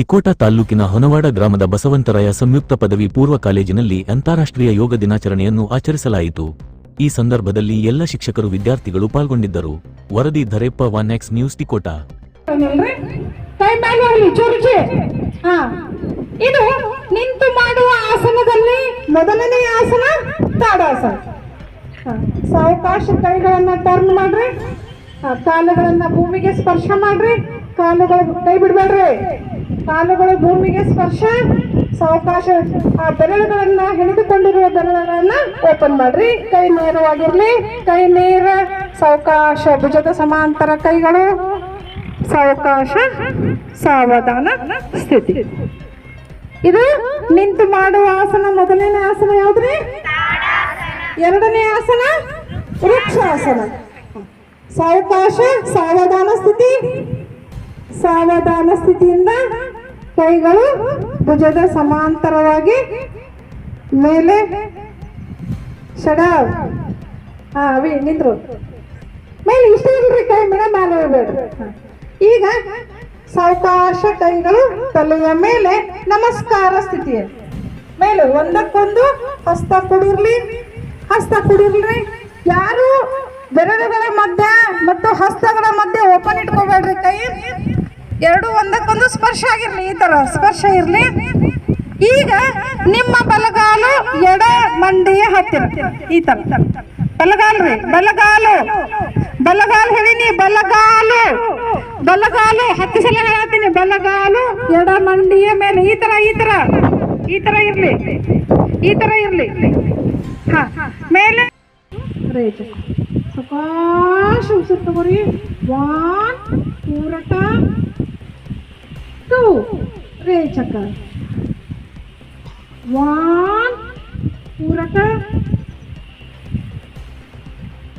ತಿಕೋಟ ತಾಲ್ಲೂಕಿನ ಹೊನವಾಡ ಗ್ರಾಮದ ಬಸವಂತರಾಯ ಸಂಯುಕ್ತ ಪದವಿ ಪೂರ್ವ ಕಾಲೇಜಿನಲ್ಲಿ ಅಂತಾರಾಷ್ಟ್ರೀಯ ಯೋಗ ದಿನಾಚರಣೆಯನ್ನು ಆಚರಿಸಲಾಯಿತು. ಈ ಸಂದರ್ಭದಲ್ಲಿ ಎಲ್ಲ ಶಿಕ್ಷಕರು ವಿದ್ಯಾರ್ಥಿಗಳು ಪಾಲ್ಗೊಂಡಿದ್ದರು. ವರದಿ Dhareppa one X news, Tikota. ಇದು ನಿಂತು ಮಾಡುವ ಆಸನದಲ್ಲಿ ಮೊದಲನೇ ಆಸನ ತಾಡಾಸನ ಸಾವಕಾಶ ಕೈಗಳನ್ನ ಟರ್ನ್ ಮಾಡ್ರಿ. ಕಾಲುಗಳನ್ನ ಭೂಮಿಗೆ ಸ್ಪರ್ಶ ಮಾಡ್ರಿ. ಕಾಲುಗಳು ಕೈ ಬಿಡ್ಬೇಡ್ರಿ. ಕಾಲುಗಳು ಭೂಮಿಗೆ ಸ್ಪರ್ಶ, ಸಾವಕಾಶ, ಆ ಬೆರಳುಗಳನ್ನ ಹಿಡಿದುಕೊಂಡಿರುವ ಬೆರಳುಗಳನ್ನ ಓಪನ್ ಮಾಡ್ರಿ. ಕೈ ನೇರವಾಗಿರ್ಲಿ. ಕೈ ನೇರ, ಸಾವಕಾಶ, ಭುಜದ ಸಮಾಂತರ ಕೈಗಳು, ಸಾವಕಾಶ, ಸಾವಧಾನ ಸ್ಥಿತಿ. ಇದು ನಿಂತು ಮಾಡುವ ಆಸನ, ಮೊದಲನೇ ಆಸನ ಯಾವ್ದ್ರಿ? ಎರಡನೇ ಆಸನ, ವೃಕ್ಷಾಸನ. ಸಾವಕಾಶ, ಸಾವಧಾನ ಸ್ಥಿತಿ. ಸಾವಧಾನ ಸ್ಥಿತಿಯಿಂದ ಕೈಗಳು ಭುಜದ ಸಮಾಂತರವಾಗಿ ಮೇಲೆ ಶಡಾವ್ ಹಾ ಅವಿ ಮೇಲೆ ಇಷ್ಟ ಇಲ್ರಿ ಕೈ ಮೇಲೆ ಮೇಲೆ ಹೋಗ್ಬೇಡ್ರಿ. ಈಗ ಸಾವಕಾಶ ಕೈಗಳು ತಲೆಯ ಮೇಲೆ ನಮಸ್ಕಾರ ಸ್ಥಿತಿ. ಮೇಲೆ ಒಂದಕ್ಕೊಂದು ಹಸ್ತ ಕುಡಿರ್ಲಿ ಹಸ್ತ ಕುಡಿರ್ಲಿ. ಯಾರು ಬೆರಳುಗಳ ಮಧ್ಯೆ ಮತ್ತು ಹಸ್ತಗಳ ಮಧ್ಯೆ ಓಪನ್ ಇಟ್ಕೋಬೇಡ್ರಿ ಕೈ. ಎರಡು ಒಂದಕ್ಕೊಂದು ಸ್ಪರ್ಶ ಆಗಿರ್ಲಿ, ಈ ತರ ಸ್ಪರ್ಶ ಇರ್ಲಿ. ಈಗ ನಿಮ್ಮ ಬಲಗಾಲು ಎಡ ಮಂಡಿಯ ಹತ್ತಿರ. ಈ ತರ. ಬಲಗಾಲು ರೀ, ಬಲಗಾಲು. ಬಲಗಾಲು ಹೇಳಿನಿ ಬಲಗಾಲು. ಬಲಗಾಲು, ಹತ್ತು ಸಲ ಹೇಳ್ತೀನಿ ಬಲಗಾಲು ಎಡ ಮಂಡಿಯ ಮೇಲೆ. ಈ ತರ ಈ ತರ. ಈ ತರ ಇರ್ಲಿ. ಈ ತರ ಇರ್ಲಿ. ಹಾ, ಮೇಲೆ. ರೇಚ ಸಾವಕಾಶ ಉಸಿರು ತಗೋರಿ. ಪೂರಕ ಟೂ ರೇಚಕ ಒನ್ ಪೂರಕ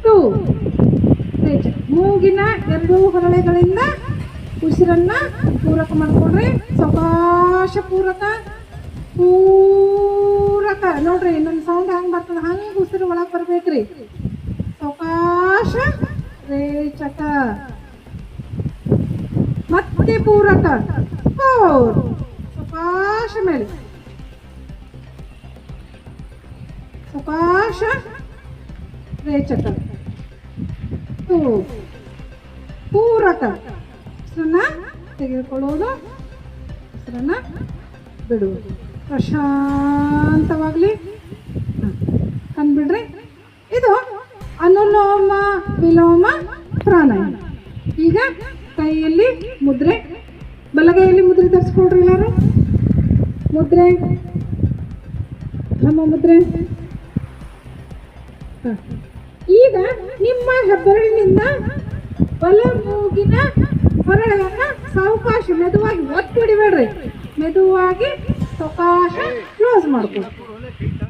ಟೂ ರೇಚಕ ಮೂಗಿನ ಎರಡು ಹೊರಳೆಗಳಿಂದ ಉಸಿರನ್ನ ಪೂರಕ ಮಾಡ್ಕೊಡ್ರಿ ಸಾವಕಾಶ ಪೂರಕ ಪೂರಕ ನೋಡ್ರಿ ನನ್ನ ಸೌಂಡ್ ಹೆಂಗ್ ಬರ್ತದ ಹಂಗ ಉಸಿರು ಒಳಗ್ ಬರ್ಬೇಕ್ರಿ ಸಾವಕಾಶ ರೇಚಕ ಮತ್ತೆ ಪೂರಕ ಫೋರ್ ಸಪಾಶ ಮೇಲೆ. ಸಪಾಶ ರೇಚಕ. ಹೂ. ಪೂರಕ. ಹೆಸರನ್ನ ತೆಗೆದುಕೊಳ್ಳೋದು. ಹೆಸರನ್ನ ಬಿಡುವುದು. ಪ್ರಶಾಂತವಾಗಲಿ. ಕಂಡ್ಬಿಡ್ರಿ. ಇದು ಅನುಲೋಮ ವಿಲೋಮ ಪ್ರಾಣಾಯಾಮ. ಈಗ ಕೈಯಲ್ಲಿ ಮುದ್ರೆ ಬಲಗೈಯಲ್ಲಿ ಮುದ್ರೆ ತರಿಸ್ಕೊಳ್ರಿ ಎಲ್ಲಾರು. ಮುದ್ರೆ. ನಮ್ಮ ಮುದ್ರೆ. ಈಗ ನಿಮ್ಮ ಹೆಬ್ಬೆರಳಿನಿಂದ ಬಲ ಮೂಗಿನ ಹೊರಳನ್ನ ಸಾವಕಾಶ ಮೆದುವಾಗಿ ಒತ್ತಿ ಬಿಡಬೇಡ್ರಿ ಮೆದುವಾಗಿ ಸಾವಕಾಶ ಕ್ಲೋಸ್ ಮಾಡ್ಕೊಳ್ಳಿ